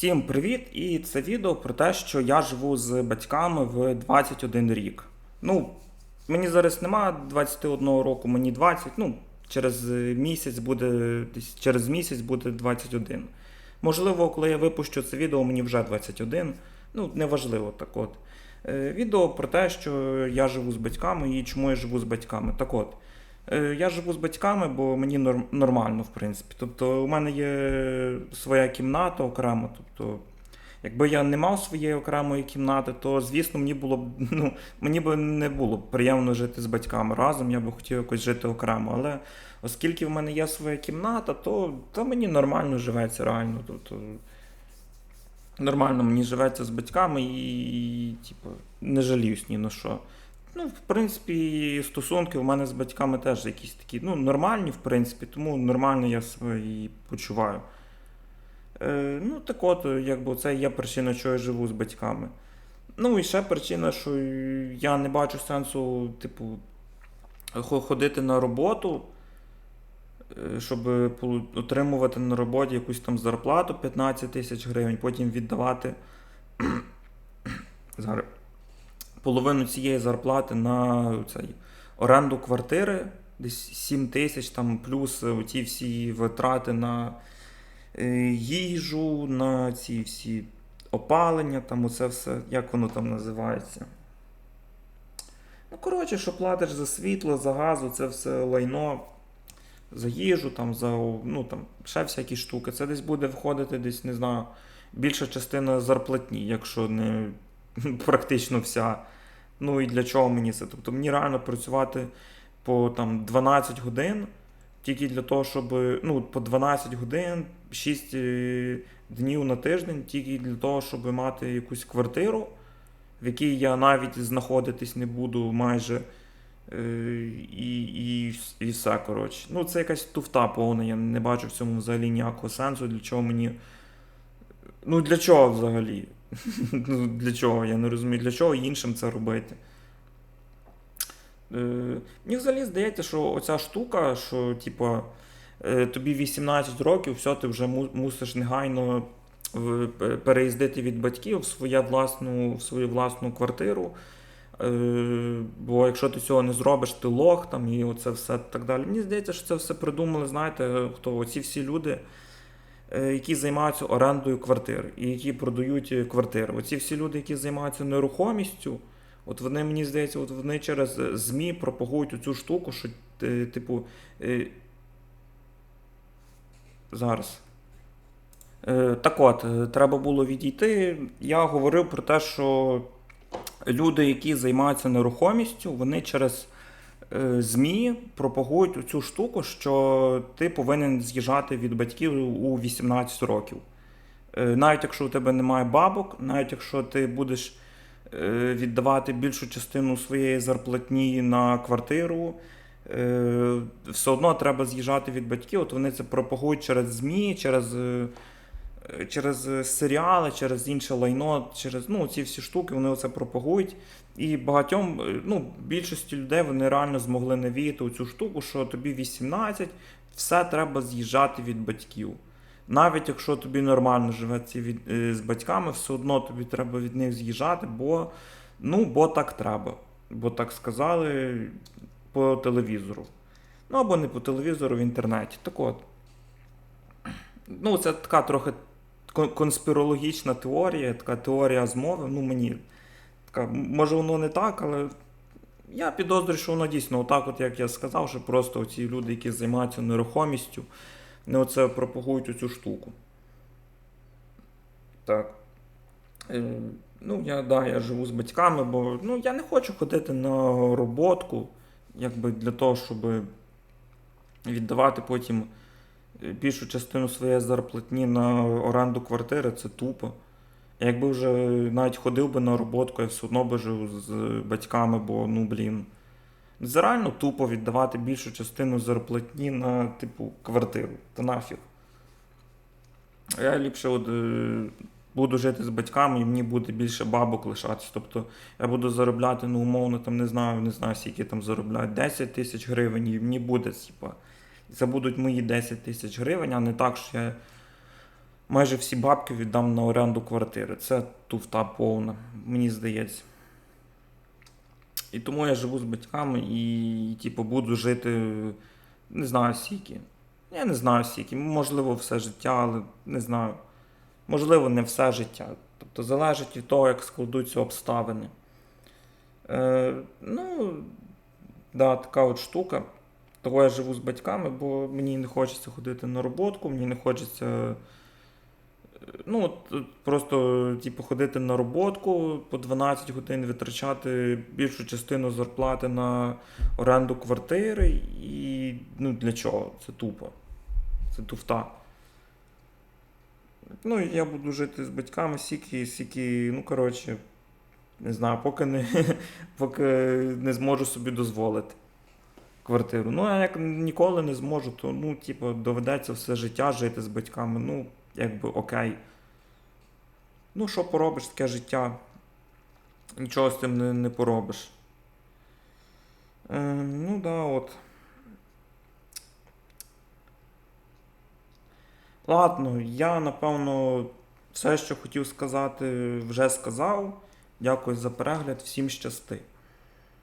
Всім привіт! І це відео про те, що я живу з батьками в 21 рік. Ну, мені зараз нема 21 року, мені 20. Ну, через місяць буде через місяць буде 21. Можливо, коли я випущу це відео, мені вже 21. Ну, неважливо так от. Е, Відео про те, що я живу з батьками і чому я живу з батьками. Так от. Е, Я живу з батьками, бо мені нормально, в принципі. Тобто, у мене є своя кімната окремо. Тобто, якби я не мав своєї окремої кімнати, то звісно мені було б ну, мені б не було б приємно жити з батьками разом. Я би хотів якось жити окремо. Але оскільки в мене є своя кімната, то, то мені нормально живеться реально. Тобто, нормально мені живеться з батьками і, і типу, не жаліюсь ні на що. Ну, в принципі, стосунки у мене з батьками теж якісь такі, ну, нормальні, в принципі, тому нормально я себе і почуваю. Е, ну, так от, якби це є причина, що я живу з батьками. Ну, і ще причина, що я не бачу сенсу, типу, ходити на роботу, е, щоб отримувати на роботі якусь там зарплату 15 тисяч гривень, потім віддавати зараз половину цієї зарплати на цей, оренду квартири, десь 7 тисяч, там, плюс ті всі витрати на е, їжу, на ці всі опалення, там оце все, як воно там називається. Ну, коротше, що платиш за світло, за газу, це все лайно, за їжу, там, за ну, там, ще всякі штуки. Це десь буде входити, десь, не знаю, більша частина зарплатні, якщо не практично вся. Ну і для чого мені це? Тобто мені реально працювати по там 12 годин, тільки для того, щоб ну, по 12 годин, 6 е, днів на тиждень, тільки для того, щоб мати якусь квартиру, в якій я навіть знаходитись не буду майже. Е, І, і, і все, коротше. Ну, це якась туфта повна, я не бачу в цьому взагалі ніякого сенсу, для чого мені. Ну, для чого взагалі? Ну, для чого? Я не розумію, для чого іншим це робити. Е, мені взагалі здається, що оця штука, що, типу, е, тобі 18 років, все, ти вже мусиш негайно переїздити від батьків в, своє власну, в свою власну квартиру. Е, бо якщо ти цього не зробиш, ти лох там і оце все так далі. Мені здається, що це все придумали, знаєте, хто оці всі люди, які займаються орендою квартир і які продають е, квартири. Оці всі люди, які займаються нерухомістю, от вони, мені здається, от вони через е, ЗМІ пропагують оцю штуку, що, е, типу, е, зараз. Е, Так от, е, треба було відійти. Я говорив про те, що люди, які займаються нерухомістю, вони через е, ЗМІ пропагують цю штуку, що ти повинен з'їжджати від батьків у 18 років. Е, Навіть якщо у тебе немає бабок, навіть якщо ти будеш е, віддавати більшу частину своєї зарплатні на квартиру, е, все одно треба з'їжджати від батьків. От вони це пропагують через ЗМІ, через. Е, Через серіали, через інше лайно, через ну, ці всі штуки вони оце пропагують. І багатьом, е, ну, більшості людей вони реально змогли навіяти у цю штуку, що тобі 18, все треба з'їжджати від батьків. Навіть якщо тобі нормально живеться від, е, з батьками, все одно тобі треба від них з'їжджати, бо, ну, бо так треба. Бо так сказали по телевізору. Ну або не по телевізору, в інтернеті. Так от. Ну, це така трохи конспірологічна теорія, така теорія змови. Ну, мені така, може воно не так, але я підозрюю, що воно дійсно отак, от як я сказав, що просто ці люди, які займаються нерухомістю, вони оце пропагують оцю штуку. Так. Е, ну, я, да, я живу з батьками, бо ну, я не хочу ходити на роботку, якби для того, щоб віддавати потім більшу частину своєї зарплатні на оренду квартири, це тупо. Якби вже навіть ходив би на роботку, я все одно би жив з батьками, бо ну блін. Це реально тупо віддавати більшу частину зарплатні на, типу, квартиру. Та нафіг. Я ліпше от, е, буду жити з батьками і мені буде більше бабок лишатися. Тобто я буду заробляти, ну, умовно, там не знаю, не знаю, скільки там заробляють, 10 тисяч гривень, і мені буде, типа. Це будуть мої 10 тисяч гривень, а не так, що я майже всі бабки віддам на оренду квартири. Це туфта повна, мені здається. І тому я живу з батьками і, типу, буду жити, не знаю скільки. Я не знаю скільки, можливо, все життя, але не знаю. Можливо, не все життя. Тобто залежить від того, як складуться обставини. Е, ну, да, така от штука. Того я живу з батьками, бо мені не хочеться ходити на роботку, мені не хочеться. е, Ну, е, просто, типу, ходити на роботку по 12 годин, витрачати більшу частину зарплати на оренду квартири. І ну, для чого? Це тупо. Це туфта. Ну, я буду жити з батьками, сіки, сіки, ну, коротше, не знаю, поки не, поки не зможу собі дозволити квартиру. Ну, а як ніколи не зможу, то ну, типу, доведеться все життя жити з батьками. Ну, якби окей. Ну, що поробиш, таке життя. Нічого з цим не, не поробиш. Е, ну, да, от. Ладно, я напевно все, що хотів сказати, вже сказав. Дякую за перегляд, всім щасти.